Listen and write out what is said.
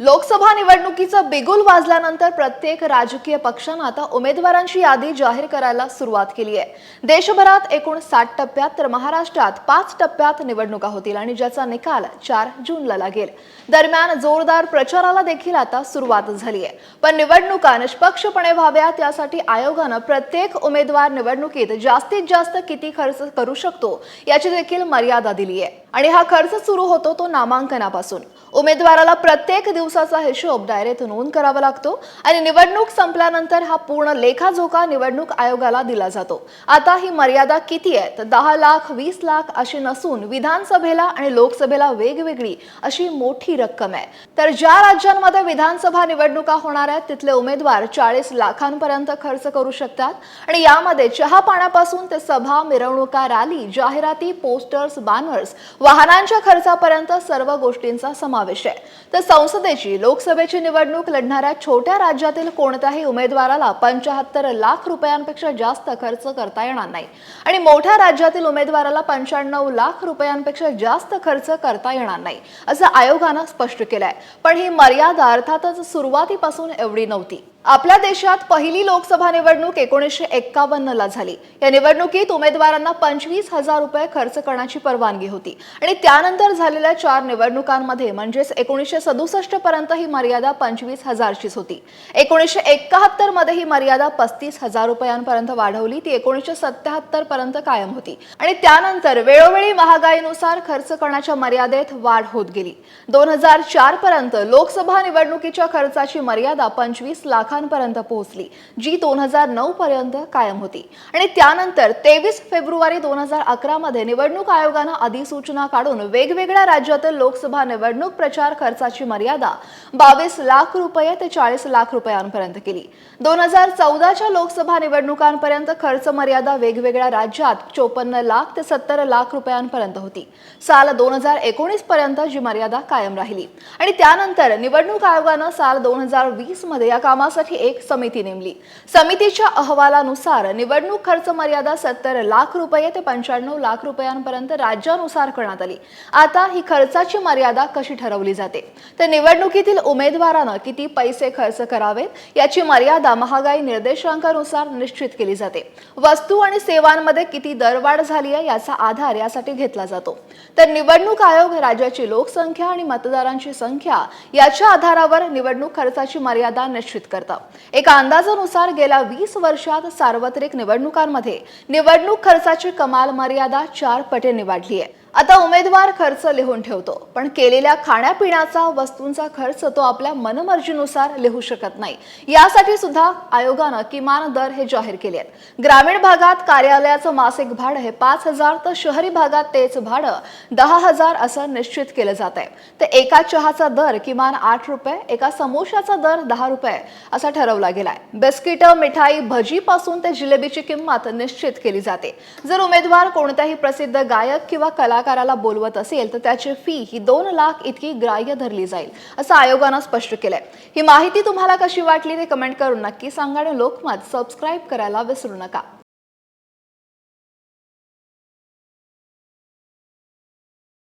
लोकसभा निवडणुकीचं बिगुल वाजल्यानंतर प्रत्येक राजकीय पक्षानं आता उमेदवारांची यादी जाहीर करायला सुरुवात केली आहे. देशभरात एकूण साठ टप्प्यात तर महाराष्ट्रात पाच टप्प्यात निवडणुका होतील आणि ज्याचा निकाल चार जूनला लागेल. दरम्यान जोरदार प्रचाराला देखील आता सुरुवात झाली आहे. पण निवडणुका निष्पक्षपणे व्हाव्यात यासाठी आयोगानं प्रत्येक उमेदवार निवडणुकीत जास्तीत जास्त किती खर्च करू शकतो याची देखील मर्यादा दिली आहे. आणि हा खर्च सुरू होतो तो नामांकनापासून. उमेदवाराला प्रत्येक दिवसाचा हिशोब डायरेक्ट नोंद करावा लागतो आणि निवडणूक संपल्यानंतर हा पूर्ण लेखाजोखा निवडणूक आयोगाला दिला जातो. आता ही मर्यादा किती आहे? तर दहा लाख वीस लाख अशी नसून विधानसभेला आणि लोकसभेला वेगवेगळी अशी मोठी रक्कम आहे. तर ज्या राज्यांमध्ये विधानसभा निवडणुका होणार आहेत तिथले उमेदवार चाळीस लाखांपर्यंत खर्च करू शकतात. आणि यामध्ये चहा पाण्यापासून ते सभा मिरवणुका रॅली जाहिराती पोस्टर्स बॅनर्स वाहनांच्या खर्चापर्यंत सर्व गोष्टींचा समावेश आहे. तर संसदेची लोकसभेची निवडणूक लढणाऱ्या छोट्या राज्यातील कोणत्याही उमेदवाराला पंचाहत्तर लाख रुपयांपेक्षा जास्त खर्च करता येणार नाही. आणि मोठ्या राज्यातील उमेदवाराला पंच्याण्णव लाख रुपयांपेक्षा जास्त खर्च करता येणार नाही असं आयोगानं स्पष्ट केलंय. पण ही मर्यादा अर्थातच सुरुवातीपासून एवढी नव्हती. आपल्या देशात पहिली लोकसभा निवडणूक एकोणीसशे एक्कावन्न ला झाली. या निवडणुकीत उमेदवारांना पंचवीस हजार रुपये खर्च करण्याची परवानगी होती. आणि त्यानंतर झालेल्या चार निवडणुकांमध्ये म्हणजेच एकोणीसशे सदुसष्ट पर्यंत ही मर्यादा पंचवीस हजारचीच होती. एकोणीसशे एकाहत्तरमध्ये ही मर्यादा पस्तीस हजार रुपयांपर्यंत वाढवली. ती एकोणीसशे सत्याहत्तर पर्यंत कायम होती. आणि त्यानंतर वेळोवेळी महागाईनुसार खर्च करण्याच्या मर्यादेत वाढ होत गेली. दोन हजार चार पर्यंत लोकसभा निवडणुकीच्या खर्चाची मर्यादा पंचवीस लाख लाखांपर्यंत पोहोचली जी दोन हजार नऊ पर्यंत कायम होती. आणि त्यानंतर तेवीस फेब्रुवारी दोन हजार अकरा मध्ये निवडणूक आयोगानं अधिसूचना काढून वेगवेगळ्या राज्यातील लोकसभा निवडणूक प्रचार खर्चाची मर्यादा बावीस लाख रुपये ते चाळीस लाख रुपयांपर्यंत केली. दोन हजार चौदाच्या लोकसभा निवडणुकांपर्यंत खर्च मर्यादा वेगवेगळ्या राज्यात चोपन्न लाख ते सत्तर लाख रुपयांपर्यंत होती. साल दोन हजार एकोणीस पर्यंत जी मर्यादा कायम राहिली. आणि त्यानंतर निवडणूक आयोगानं साल दोन हजार वीसमध्ये या कामासाठी एक समिती नेमली. समितीच्या अहवालानुसार निवडणूक खर्च मर्यादा सत्तर लाख रुपये ते पंच्याण्णव लाख रुपयांपर्यंत राज्यानुसार करण्यात आली. आता ही खर्चाची मर्यादा कशी ठरवली जाते? तर निवडणुकीतील उमेदवारानं किती पैसे खर्च करावेत याची मर्यादा महागाई निर्देशांकानुसार निश्चित केली जाते. वस्तू आणि सेवांमध्ये किती दरवाढ झाली आहे याचा आधार यासाठी घेतला जातो. तर निवडणूक आयोग राज्याची लोकसंख्या आणि मतदारांची संख्या याच्या आधारावर निवडणूक खर्चाची मर्यादा निश्चित करतात एका अंदाजानुसार गेल्या वीस वर्षात सार्वत्रिक निवडणुकांमध्ये निवडणूक खर्चाची कमाल मर्यादा चार पटीने वाढली आहे. आता उमेदवार खर्च लिहून ठेवतो पण केलेल्या खाण्यापिण्याचा वस्तूंचा खर्च तो आपल्या मनमर्जीनुसार लिहू शकत नाही. यासाठी सुद्धा आयोगानं किमान दर हे जाहीर केले आहेत. ग्रामीण भागात कार्यालयाचं मासिक भाडं हे पाच हजार तर शहरी भागात तेच भाडं दहा हजार असं निश्चित केलं जात आहे. तर एका चहाचा दर किमान आठ रुपये एका समोशाचा दर दहा रुपये असा ठरवला गेलाय. बिस्किट मिठाई भजी पासून ते जिलेबीची किंमत निश्चित केली जाते. जर उमेदवार कोणत्याही प्रसिद्ध गायक किंवा कला कलाकाराला बोलवत असेल तर त्याची फी ही दोन लाख इतकी ग्राह्य धरली जाईल असं आयोगानं स्पष्ट केलंय. ही माहिती तुम्हाला कशी वाटली ते कमेंट करून नक्की सांगा आणि लोकमत सबस्क्राईब करायला विसरू नका.